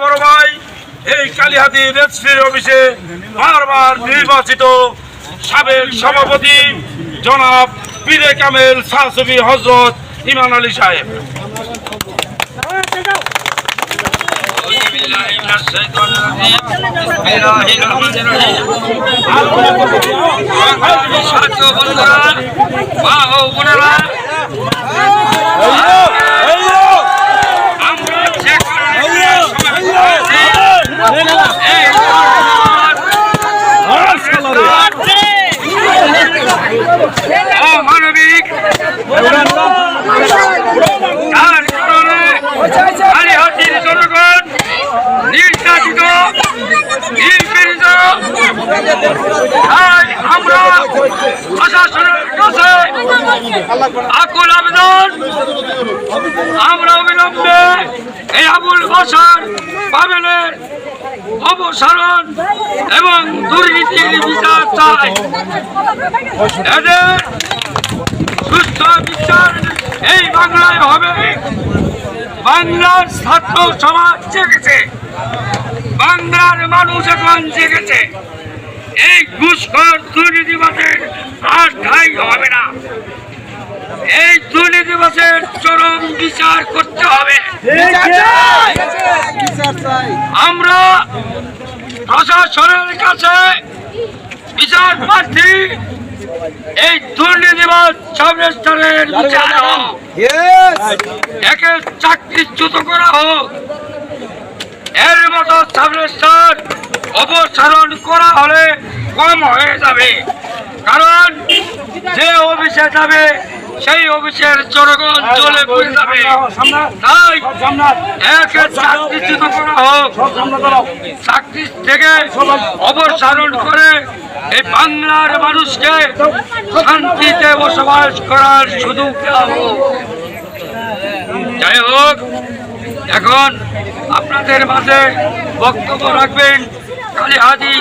বড় ভাই এই কালিহাতি রেজিস্ট্রির অফিসে বারবার নির্বাচিত সাবেক সভাপতি জনাব পীরে কামেল সাহসবি হজরত ইমান আলী সাহেব। বন্ধুরা মা ও বোনেরা আমরা যে কারণে সমাবেত হয়েছি, কারণে কালীহাতির জনগণ নির্যাতিত নির্পীড়িত তাই আমরা প্রশাসনের কাছে আকুল আবেদন আমরা অবিলম্বে এই আবুল বাসার পাবেলের অপসারণ এবং দুর্নীতির বিচার চাই। এদের সুস্থ বিচার এই বাংলায় হবে। বাংলার ছাত্র সমাজ জেগেছে। বাংলার মানুষ এখন জেগেছে। এই ঘুষখোর দুর্নীতিবাসের আর ঠাই হবে না। এই দুর্নীতিবাসের চরম বিচার করতে হবে। আমরা প্রশাসনের কাছে বিচার প্রার্থী এই দুর্নীতিবাদ সাবরেস্টারের বিচার হোক। একে চাকরিচ্যুত করা হোক। এর মতো সাবরেস্টার অপসারণ করা হলে কম হয়ে যাবে। কারণ যে অফিসে যাবে সেই অফিসের জনগণ চলে পড়ে যাবে। তাই একে চাকরিচ্যুত করা হোক। চাকরি থেকে অপসারণ করে এই বাংলার মানুষকে শান্তিতে বসবাস করার সুযোগ দেওয়া হোক। যাই হোক এখন আপনাদের মাঝে বক্তব্য রাখবেন কালীহাজি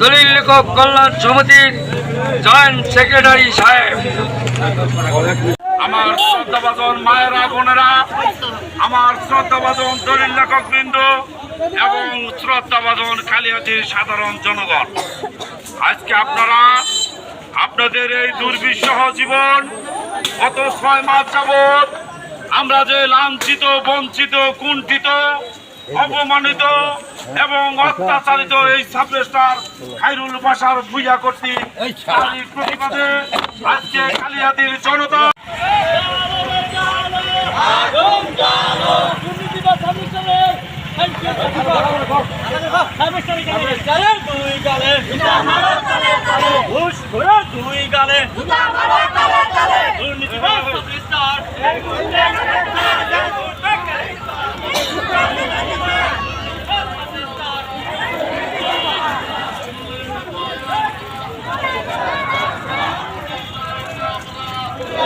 দলিল লেখক কল্যাণ সমিতির জয়েন্ট সেক্রেটারি সাহেব। আমার শ্রদ্ধাভাজন মায়েরা, বোনেরা, আমার শ্রদ্ধাভাজন দলিল লেখক বৃন্দ এবং শ্রদ্ধাভাজন কালিয়াতির সাধারণ জনগণ। আজকে আপনারা আপনাদের এই দুর্বিষহ জীবন গত ছয় মাস যাবৎ আমরা যে লাঞ্ছিত, বঞ্চিত, কুণ্ঠিত, অপমানিত এবং অত্যাচারিত এই সাবরেস্টার খাইরুল বাসার ভুইয়া কর্তৃক প্রতিবাদে আজকে কালিয়াতির জনতা সাবরেস্টার দুই